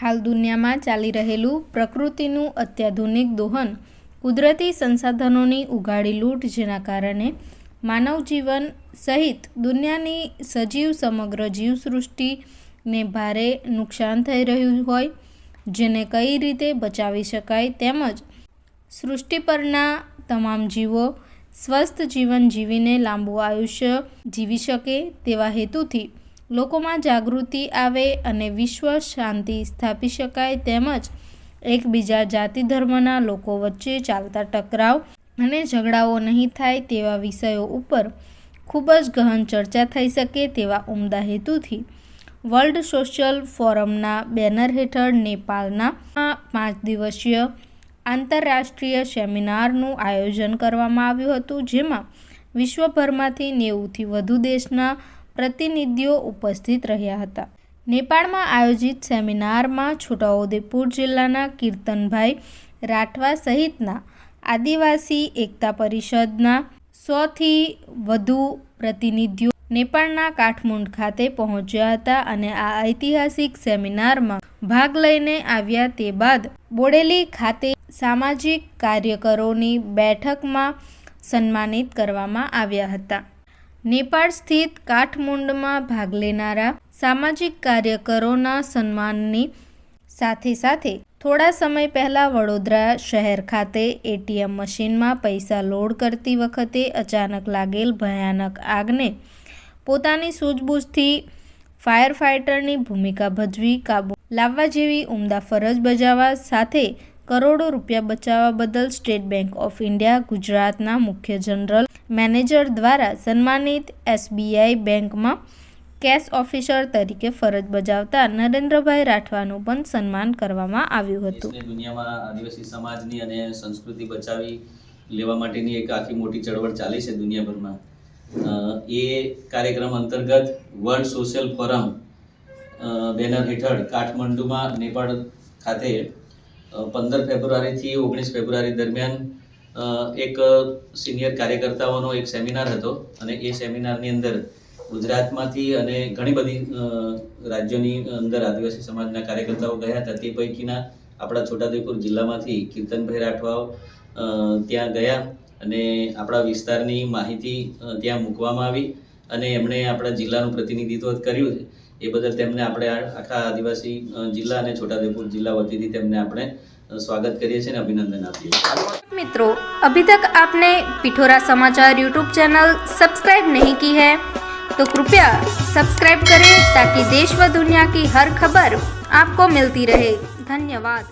હાલ દુનિયામાં ચાલી રહેલું પ્રકૃતિનું અત્યાધુનિક દોહન કુદરતી સંસાધનોની ઉઘાડી લૂંટ જેના કારણે માનવ જીવન સહિત દુનિયાની સજીવ સમગ્ર જીવસૃષ્ટિને ભારે નુકસાન થઈ રહ્યું હોય, જેને કઈ રીતે બચાવી શકાય તેમજ સૃષ્ટિ પરના તમામ જીવો સ્વસ્થ જીવન જીવીને લાંબુ આયુષ્ય જીવી શકે તેવા હેતુથી લોકોમાં જાગૃતિ આવે અને વિશ્વ શાંતિ સ્થાપી શકાય તેમજ એકબીજા જાતિ ધર્મના લોકો વચ્ચે ચાલતા ટકરાવ અને ઝઘડાઓ નહીં થાય તેવા વિષયો ઉપર ખૂબ જ ગહન ચર્ચા થઈ શકે તેવા ઉમદા હેતુથી વર્લ્ડ સોશિયલ ફોરમના બેનર હેઠળ નેપાળના પાંચ દિવસીય આંતરરાષ્ટ્રીય સેમિનારનું આયોજન કરવામાં આવ્યું હતું, જેમાં વિશ્વભરમાંથી નેવુંથી વધુ દેશના પ્રતિનિધિઓ ઉપસ્થિત રહ્યા હતા. નેપાળમાં આયોજિત સેમિનારમાં છોટાઉદેપુર જિલ્લાના કીર્તનભાઈ રાઠવા સહિતના આદિવાસી એકતા પરિષદના સોથી વધુ પ્રતિનિધિઓ નેપાળના કાઠમુંડ ખાતે પહોંચ્યા હતા અને આ ઐતિહાસિક સેમિનારમાં ભાગ લઈને આવ્યા તે બાદ બોડેલી ખાતે સામાજિક કાર્યકરોની બેઠકમાં સન્માનિત કરવામાં આવ્યા હતા. નેપાળ સ્થિત કાઠમુંડમાં ભાગ લેનારા સામાજિક કાર્યકરોના સન્માનની સાથે સાથે થોડા સમય પહેલાં વડોદરા શહેર ખાતે એટીએમ મશીનમાં પૈસા લોડ કરતી વખતે અચાનક લાગેલ ભયાનક આગને પોતાની સૂઝબૂઝથી ફાયર ફાઇટરની ભૂમિકા ભજવી કાબુ લાવવા જેવી ઉમદા ફરજ બજાવવા સાથે કરોડો રૂપિયા બચાવવા બદલ સ્ટેટ બેંક ઓફ ઇન્ડિયા ગુજરાતના મુખ્ય જનરલ મેનેજર દ્વારા સન્માનિત એસબીઆઈ બેંકમાં કેશ ઓફિસર તરીકે ફરજ બજાવતા નરેન્દ્રભાઈ રાઠવાનું પણ સન્માન કરવામાં આવ્યું હતું. દુનિયામાં આદિવાસી સમાજની અને સંસ્કૃતિ બચાવી લેવા માટેની એક આખી મોટી ચળવળ ચાલી છે દુનિયાભરમાં. એ કાર્યક્રમ અંતર્ગત વર્લ્ડ સોશિયલ ફોરમ બેનર હેઠળ કાઠમંડુમાં નેપાળ ખાતે પંદર ફેબ્રુઆરીથી ઓગણીસ ફેબ્રુઆરી દરમિયાન એક સિનિયર કાર્યકર્તાઓનો એક સેમિનાર હતો અને એ સેમિનારની અંદર ગુજરાતમાંથી અને ઘણી બધી રાજ્યોની અંદર આદિવાસી સમાજના કાર્યકર્તાઓ ગયા હતા. તે પૈકીના આપણા છોટાઉદેપુર જિલ્લામાંથી કીર્તનભાઈ રાઠવાઓ ત્યાં ગયા અને આપણા વિસ્તારની માહિતી ત્યાં મૂકવામાં આવી. અને એમણે આપણા જિલ્લાનું પ્રતિનિધિત્વ કર્યું છે એ બદલ તેમને આપણે આ- આખા આદિવાસી અ, જિલ્લા અને છોટાઉદેપુર જિલ્લા વતીથી તેમને આપણે અ, સ્વાગત કરીએ છીએ અને અભિનંદન આપીએ છીએ मित्रों अभी तक आपने पिठोरा समाचार यूट्यूब चैनल सब्सक्राइब नहीं की है तो कृपया सब्सक्राइब करें ताकि देश व दुनिया की हर खबर आपको मिलती रहे धन्यवाद